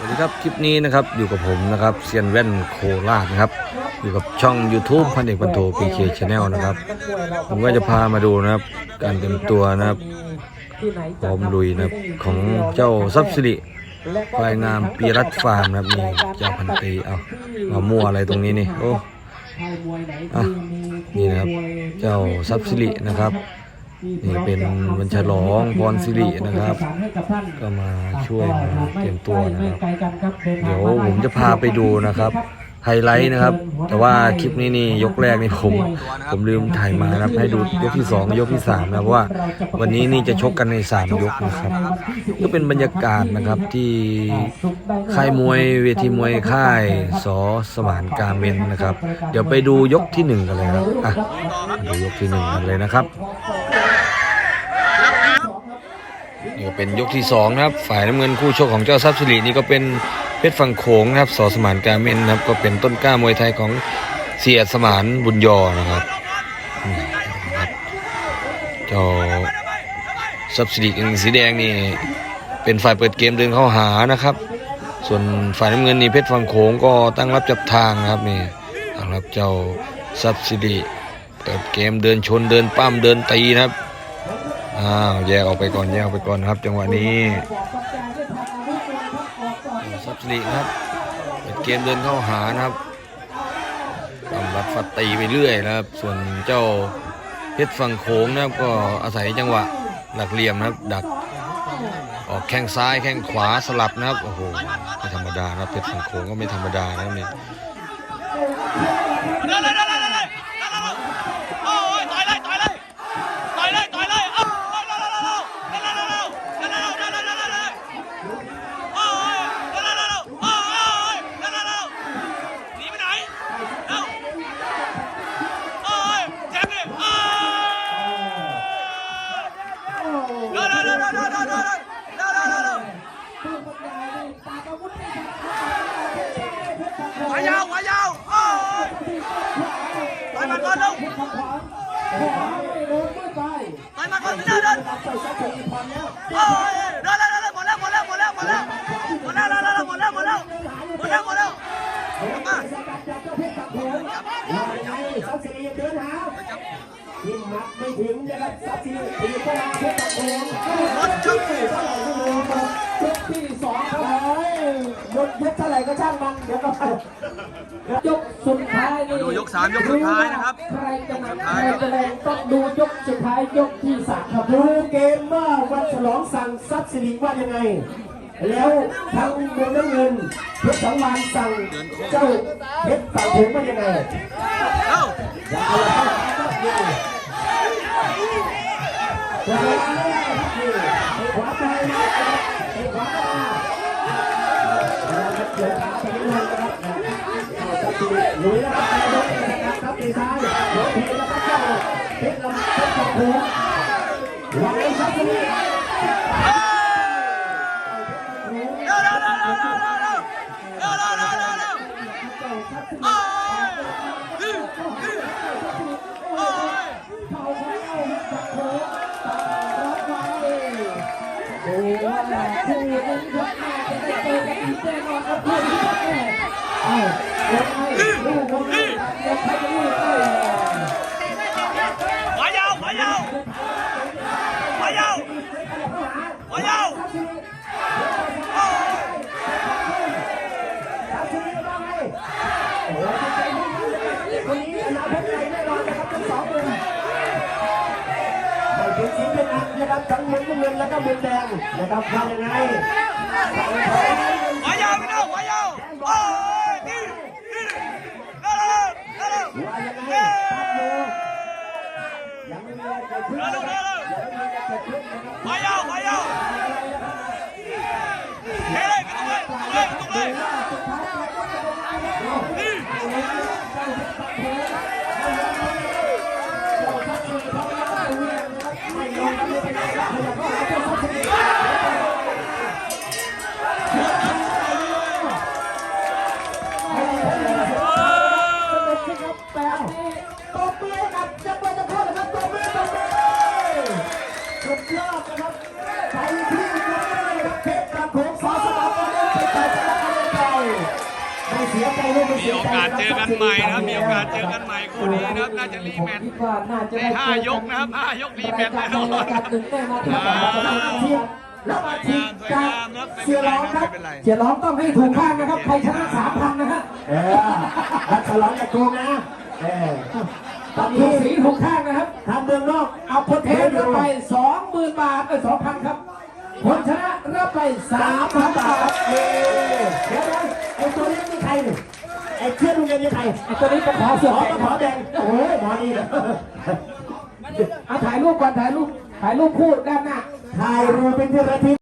สวัสดีครับ คลิปนี้นะครับอยู่กับผมนะครับเซียนแว่นโคราชนะครับ อยู่กับช่อง YouTube พันเอกพันโทพีเคชาแนลนะครับ ผมก็จะพามาดูนะครับ การเต็มตัวนะครับพร้อมลุยนะครับของเจ้าซับซิริควายงามปีรัตฟาร์มนะครับนี่เจ้าพันตีเอามามั่วอะไรตรงนี้นี่โอ้อะนี่นะครับ เจ้าซับซิรินะครับ นี่เป็นวันฉลองพรสิรินะครับ ก็มาช่วยมาเตรียมตัวนะครับ เดี๋ยวผมจะพาไปดูนะครับ ไฮไลท์นะครับ แต่ว่าคลิปนี้นี่ยกแรกนี่ผม ผมลืมถ่ายมานะครับ ให้ดูยกที่สองยกที่สามนะเพราะว่าวันนี้นี่จะชกกันในสามยกนะครับก็เป็นบรรยากาศนะครับที่ค่ายมวยเวทีมวยค่ายสอสมานการเมนนะครับ เดี๋ยวไปดูยกที่หนึ่งกันเลยครับอะดูยกที่หนึ่งกันเลยนะครับนี่ก็เป็นยกที่สองนะครับ ฝ่ายน้ำเงินคู่ชกของเจ้าทรัพย์สิรินี่ก็เป็น เพชรฝั่งโขงนะครับสอสมานการเมนนะครับ ก็เป็นต้นกล้ามวยไทยของเสียสมานบุญยอนะครับนี่นะครับเจ้าทรัพย์สิริกางสีแดงนี่เป็นฝ่ายเปิดเกมเดินเข้าหานะครับ ส่วนฝ่ายน้ำเงินนี่เพชรฝั่งโขงก็ตั้งรับจับทางนะครับนี่ตั้งรับเจ้าทรัพย์สิริเปิดเกมเดินชนเดินปั้มเดินตีนะครับอ้าวแยกออกไปก่อนแยกออกไปก่อนครับ จังหวะนี้ ซับสิริครับเปิดเกมเดินเข้าหานะครับกำลัดฟัดตีไปเรื่อยนะครับ ส่วนเจ้าเพชรฝั่งโขงนะครับก็อาศัยจังหวะหลักเหลี่ยมนะครับ ดักออกแข้งซ้ายแข้งขวาสลับนะครับโอ้โหไม่ธรรมดานะเพชรฝั่งโขงก็ไม่ธรรมดานะครับนี่ ขวายาวขวายาวโอ้ยต่อยมันก่อนเร็วไปมาก่อนเดินเดินโอ้ยเดินเดินเดินหมดแล้วหมดแล้วหมดแล้วหมดแล้วหมดแล้วหมดแล้วหมดแล้วหมดแล้วหมดแล้วหมดแล้วมาซับซิลีเดินหา ทิมมัดไม่ถึงนะครับซับซิลีตีเข้ามาเพชรตะโกนรถจุดที่เท่าไหร่ก็รู้ยกที่สองครับหมดยกเท่าไหร่ก็ช่างมันเดี๋ยวก็ไปยกสุดท้ายนี่ดูยกสามยกสุดท้ายนะครับใครจะหนักใครจะแรงต้องดูยกสุดท้ายยกที่สามครับดูเกมว่าวันฉลองสั่งซับซิลีว่ายังไงแล้วทางเมืองน้ำเงินเพชรสังวานสั่งเจ้าเพชรฝั่งผมว่ายังไงเอ้า ขวาไปขวาเดินขาไปเรื่อยๆนะครับลุยแล้วครับครับตีซ้ายโดนทีแล้วครับเจ้าเพชรลำเพชรฝั่งหวังเลยครับที่นี่เร็ ขวายาวขวายาวขวายาวขวายาวโอ้ยคนนี้อนาคตไกลแน่นอนนะครับทั้งสองคนไม่เป็นสีเป็นอันนะครับทั้งมุมน้ำเงินแล้วก็มุมแดงนะครับว่ายังไง ม่มีเสียโอใจกาสเจอกันใหม่นะครับ มีโอกาสเจอกันใหม่คู่นี้นะครับ น่าจะรีแมตช์คิดว่าน่าจะในได้ห้ายกนะครับห้ายกรีแมตช์แน่นอนรายการหนึ่งแน่นอนครับอ่าแล้วมาทีสวยงามครับไม่เสีเป็ยนไรร้องคครัรับบไม่เป็นไรเสียร้องต้องให้ถูกข้างนะครับ ใครชนะสามพันนะฮะเออรัชร้องอย่าโกงนะเออตอนถูนี้กสีถูกข้างนะครับทางเมืองนอก เอาคนเทสรับไปสองหมื่นบาทเออสองพันครับคนชนะรับไปสาสามมพัพันนบาบาททเออเดี๋ยวนะไอ้ ตัวนี้นี่ใครเนี่ยไอ้เชื่อลุงเรียนนี่ใครไอ้ตัวนี้ก็ขอเสืหอมอแดงหมอแดงโอ้ยหมอนี่เหรอเอาถ่ายรูปก่อนถ่ายรูปถ่ายรูปคู่ด้านหน้าถ่ายรูปเป็นที่ระทึก